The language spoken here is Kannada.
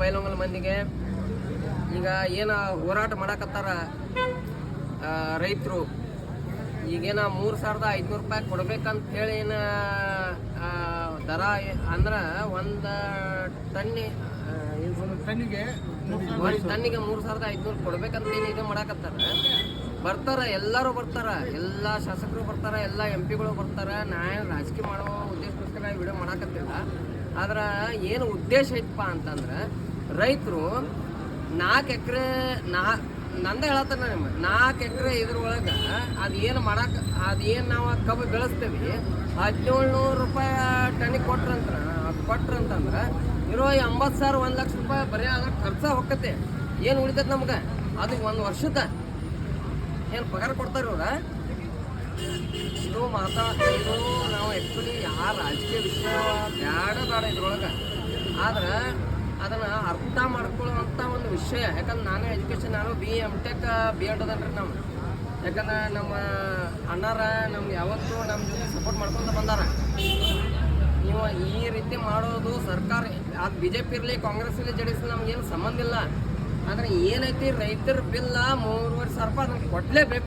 ಬೈಲೊಂಗಲ ಮಂದಿಗೆ ಈಗ ಏನು ಹೋರಾಟ ಮಾಡಕತ್ತಾರ ರೈತರು. ಈಗೇನ ಮೂರು ಸಾವಿರದ ಐದುನೂರು ರೂಪಾಯಿ ಕೊಡ್ಬೇಕಂತ ಹೇಳಿ ಏನ ದರ ಅಂದ್ರೆ ಒಂದು ಟನ್ನಿ ಟನ್ನಿಗೆ ಒಂದ್ ಟನ್ನಿಗೆ ಮೂರ್ ಸಾವಿರದ ಐದ್ನೂರು ಕೊಡ್ಬೇಕಂತ ಏನು ಇದು ಮಾಡಾಕತ್ತಾರ? ಬರ್ತಾರ ಎಲ್ಲರೂ ಬರ್ತಾರ. ಎಲ್ಲ ಶಾಸಕರು ಬರ್ತಾರ ಎಲ್ಲ ಎಂ ಪಿಗಳು ಬರ್ತಾರ. ನಾ ರಾಜಕೀಯ ಮಾಡೋ ಉದ್ದೇಶಕ್ಕೋಸ್ಕರ ವಿಡಿಯೋ ಮಾಡಾಕತ್ತಿಲ್ಲ. ಆದ್ರ ಏನು ಉದ್ದೇಶ ಐತಪ್ಪ ಅಂತಂದ್ರೆ ರೈತರು ನಾಲ್ಕು ಎಕರೆ, ನಾ, ನಂದ ಹೇಳತ್ತಾನ ನಿಮ್ಮ ನಾಲ್ಕು ಎಕರೆ ಇದ್ರೊಳಗೆ ಅದೇನು ಅದು ಏನು ನಾವು ಕಬ್ಬು ಬೆಳೆಸ್ತೀವಿ ಹದಿನೇಳು ನೂರು ರೂಪಾಯಿ ಟನ್ನಿಗೆ ಅದು ಕೊಟ್ರಂತಂದ್ರೆ ಇರೋ ಎಂಬತ್ತು ಸಾವಿರ ಒಂದು ಲಕ್ಷ ರೂಪಾಯಿ ಬರೀ ಅದ್ರ ಖರ್ಚ ಹೊಕ್ಕತೆ ಏನು ಉಳಿತೈತೆ ನಮ್ಗೆ? ಅದು ಒಂದು ವರ್ಷದ. ಏನು ಪಗಾರ ಕೊಡ್ತಾರೆ ಇವ್ರ? ಇದು ಮಾತಾ, ಇದು ನಾವು ಆ್ಯಕ್ಚುಲಿ ಯಾವ ರಾಜಕೀಯ ವಿಷಯ ಬ್ಯಾಡ ಬೇಡ ಇದ್ರೊಳಗೆ. ಆದ್ರೆ ಅದನ್ನ ಅರ್ಥ ಮಾಡ್ಕೊಳ್ಳುವಂಥ ಒಂದು ವಿಷಯ. ಯಾಕಂದ್ರೆ ನಾನು ಎಜುಕೇಶನ್, ನಾನು B M tech B Ed ಅದನ್ರಿ ನಾವು. ಯಾಕಂದ್ರೆ ನಮ್ಮ ಅಣ್ಣಾರ ನಮ್ಗೆ ಯಾವತ್ತೂ ನಮ್ಮ ಜೊತೆ ಸಪೋರ್ಟ್ ಮಾಡ್ಕೊಂತ ಬಂದಾರ. ನೀವು ಈ ರೀತಿ ಮಾಡೋದು ಸರ್ಕಾರ ಅದು ಬಿ ಜೆ ಪಿ ಇರಲಿ, ಕಾಂಗ್ರೆಸ್ ಇರಲಿ, ಜೆ ಡಿ ಎಸ್ ನಮ್ಗೇನು ಸಂಬಂಧ ಇಲ್ಲ. ಆದರೆ ಏನೈತಿ ರೈತರ ಬಿಲ್ಲ ಮೂರುವರೆ ಸಾವಿರ ರೂಪಾಯಿ ಅದನ್ನು ಕೊಡಲೇಬೇಕು.